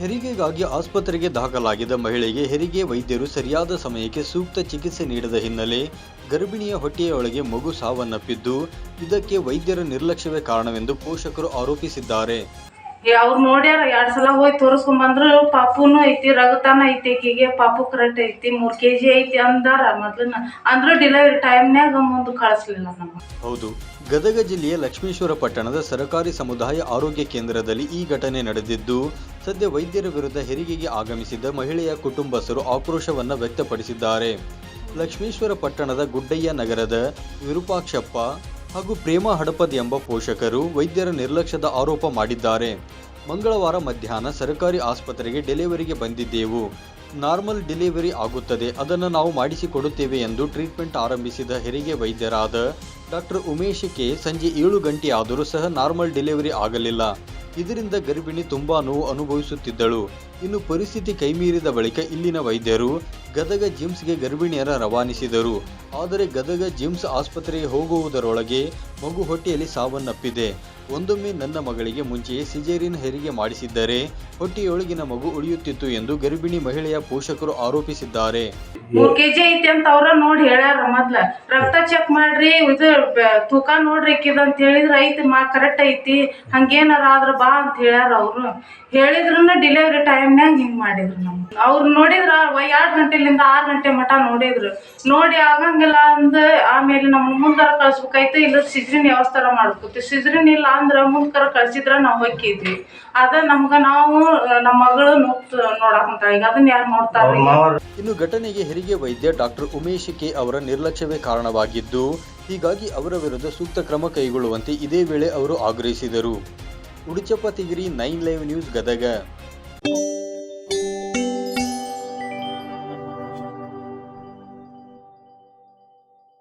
ಹೆರಿಗೆಗಾಗಿ ಆಸ್ಪತ್ರೆಗೆ ದಾಖಲಾಗಿದ್ದ ಮಹಿಳೆಗೆ ಹೆರಿಗೆ ವೈದ್ಯರು ಸರಿಯಾದ ಸಮಯಕ್ಕೆ ಸೂಕ್ತ ಚಿಕಿತ್ಸೆ ನೀಡದ ಹಿನ್ನೆಲೆ ಗರ್ಭಿಣಿಯ ಹೊಟ್ಟೆಯೊಳಗೆ ಮಗು ಸಾವನ್ನಪ್ಪಿದ್ದು ಇದಕ್ಕೆ ವೈದ್ಯರ ನಿರ್ಲಕ್ಷ್ಯವೇ ಕಾರಣವೆಂದು ಪೋಷಕರು ಆರೋಪಿಸಿದ್ದಾರೆ. ಅವ್ರು ನೋಡ್ಯಾರ ಎರಡ್ ಸಲ ಹೋಗಿ ತೋರಿಸ್ಕೊಂಡ್ ಬಂದ್ರು ಪಾಪುನು ಐತಿ ರಗತಾನ ಐತಿ ಆಕಿಗೆ ಪಾಪು ಕರೆಕ್ಟ್ ಐತಿ ಮೂರ್ ಕೆಜಿ ಐತಿ ಅಂದಾರ ಮೊದ್ಲನ ಅಂದ್ರ ಡಿಲಿವರಿ ಟೈಮ್ನ್ಯಾಗ ಮುಂದೆ ಕಳಿಸ್ಲಿಲ್ಲ ನಮ್ಮ ಹೌದು. ಗದಗ ಜಿಲ್ಲೆಯ ಲಕ್ಷ್ಮೇಶ್ವರ ಪಟ್ಟಣದ ಸರಕಾರಿ ಸಮುದಾಯ ಆರೋಗ್ಯ ಕೇಂದ್ರದಲ್ಲಿ ಈ ಘಟನೆ ನಡೆದಿದ್ದು ಸದ್ಯ ವೈದ್ಯರ ವಿರುದ್ಧ ಹೆರಿಗೆಗೆ ಆಗಮಿಸಿದ್ದ ಮಹಿಳೆಯ ಕುಟುಂಬಸ್ಥರು ಆಕ್ರೋಶವನ್ನು ವ್ಯಕ್ತಪಡಿಸಿದ್ದಾರೆ. ಲಕ್ಷ್ಮೇಶ್ವರ ಪಟ್ಟಣದ ಗುಡ್ಡಯ್ಯ ನಗರದ ವಿರೂಪಾಕ್ಷಪ್ಪ ಹಾಗೂ ಪ್ರೇಮ ಹಡಪದ್ ಎಂಬ ಪೋಷಕರು ವೈದ್ಯರ ನಿರ್ಲಕ್ಷ್ಯದ ಆರೋಪ ಮಾಡಿದ್ದಾರೆ. ಮಂಗಳವಾರ ಮಧ್ಯಾಹ್ನ ಸರ್ಕಾರಿ ಆಸ್ಪತ್ರೆಗೆ ಡೆಲಿವರಿಗೆ ಬಂದಿದ್ದೆವು. ನಾರ್ಮಲ್ ಡೆಲಿವರಿ ಆಗುತ್ತದೆ, ಅದನ್ನು ನಾವು ಮಾಡಿಸಿಕೊಡುತ್ತೇವೆ ಎಂದು ಟ್ರೀಟ್ಮೆಂಟ್ ಆರಂಭಿಸಿದ ಹೆರಿಗೆ ವೈದ್ಯರಾದ ಡಾಕ್ಟರ್ ಉಮೇಶ್ ಕೆ. ಸಂಜೆ ಏಳು ಗಂಟೆಯಾದರೂ ಸಹ ನಾರ್ಮಲ್ ಡೆಲಿವರಿ ಆಗಲಿಲ್ಲ. ಇದರಿಂದ ಗರ್ಭಿಣಿ ತುಂಬಾ ನೋವು ಅನುಭವಿಸುತ್ತಿದ್ದಳು. ಇನ್ನು ಪರಿಸ್ಥಿತಿ ಕೈಮೀರಿದ ಬಳಿಕ ಇಲ್ಲಿನ ವೈದ್ಯರು ಗದಗ ಜಿಮ್ಸ್ಗೆ ಗರ್ಭಿಣಿಯರ ರವಾನಿಸಿದರು. ಆದರೆ ಗದಗ ಜಿಮ್ಸ್ ಆಸ್ಪತ್ರೆಗೆ ಹೋಗುವುದರೊಳಗೆ ಮಗು ಹೊಟ್ಟೆಯಲ್ಲಿ ಸಾವನ್ನಪ್ಪಿದೆ. ಒಂದೊಮ್ಮೆ ನನ್ನ ಮಗಳಿಗೆ ಮುಂಚೆಯೇ ಸಿಜೇರಿಯನ್ ಹೆರಿಗೆ ಮಾಡಿಸಿದ್ದರೆ ಹೊಟ್ಟೆಯೊಳಗಿನ ಮಗು ಉಳಿಯುತ್ತಿತ್ತು ಎಂದು ಗರ್ಭಿಣಿ ಮಹಿಳೆಯ ಪೋಷಕರು ಆರೋಪಿಸಿದ್ದಾರೆ. ಮೂರ್ ಕೆಜಿ ಐತಿ ಅಂತ ಅವ್ರ ನೋಡಿ ಹೇಳ್ಯಾರ ಮೊದ್ಲ. ರಕ್ತ ಚೆಕ್ ಮಾಡ್ರಿ ಇದು ತೂಕ ನೋಡ್ರಿ ಇಕ್ಕಿದ ಅಂತ ಹೇಳಿದ್ರ ಐತಿ ಮಾ ಕರೆಕ್ಟ್ ಐತಿ ಹಂಗೇನಾರ ಆದ್ರ ಬಾ ಅಂತ ಹೇಳ್ಯಾರ ಅವ್ರು. ಹೇಳಿದ್ರನ್ನ ಡೆಲಿವರಿ ಟೈಮ್ನ್ಯಾಗ ಹಿಂಗ್ ಮಾಡಿದ್ರು ನಮ್ಗೆ. ಅವ್ರು ನೋಡಿದ್ರ ಎರಡ್ ಗಂಟೆಲಿಂದ ಆರ್ ಗಂಟೆ ಮಟ ನೋಡಿದ್ರು. ನೋಡಿ ಆಗಂಗಿಲ್ಲ ಅಂದ ಆಮೇಲೆ ನಮ್ಗೆ ಮುಂದರ ಕಳ್ಸ್ಬೇಕಾಯ್ತು ಇಲ್ಲ ಸಿಜ್ರಿನ್ ವ್ಯವಸ್ಥಾರ ಮಾಡ್ಬೇಕು ಸಿಜ್ರಿನ್ ಇಲ್ಲ ಅಂದ್ರ ಮುಂದ್ಕರ ಕಳ್ಸಿದ್ರ ನಾವು ಹೊಕ್ಕಿದ್ವಿ. ಅದ ನಮ್ಗ ನಾವು ನಮ್ಮ ಮಗಳು ನೋತ್ ನೋಡಾಕಂತ ಈಗ ಅದನ್ನ ಯಾರು ನೋಡ್ತಾರ ಇನ್ನು ಘಟನೆಗೆ ಹೆರಿಗೆ ವೈದ್ಯ ಡಾಕ್ಟರ್ ಉಮೇಶ್ ಕೆ ಅವರ ನಿರ್ಲಕ್ಷ್ಯವೇ ಕಾರಣವಾಗಿದ್ದು, ಹೀಗಾಗಿ ಅವರ ವಿರುದ್ಧ ಸೂಕ್ತ ಕ್ರಮ ಕೈಗೊಳ್ಳುವಂತೆ ಇದೇ ವೇಳೆ ಅವರು ಆಗ್ರಹಿಸಿದರು. Uduchappa, Tigiri, nine live news, Gadag.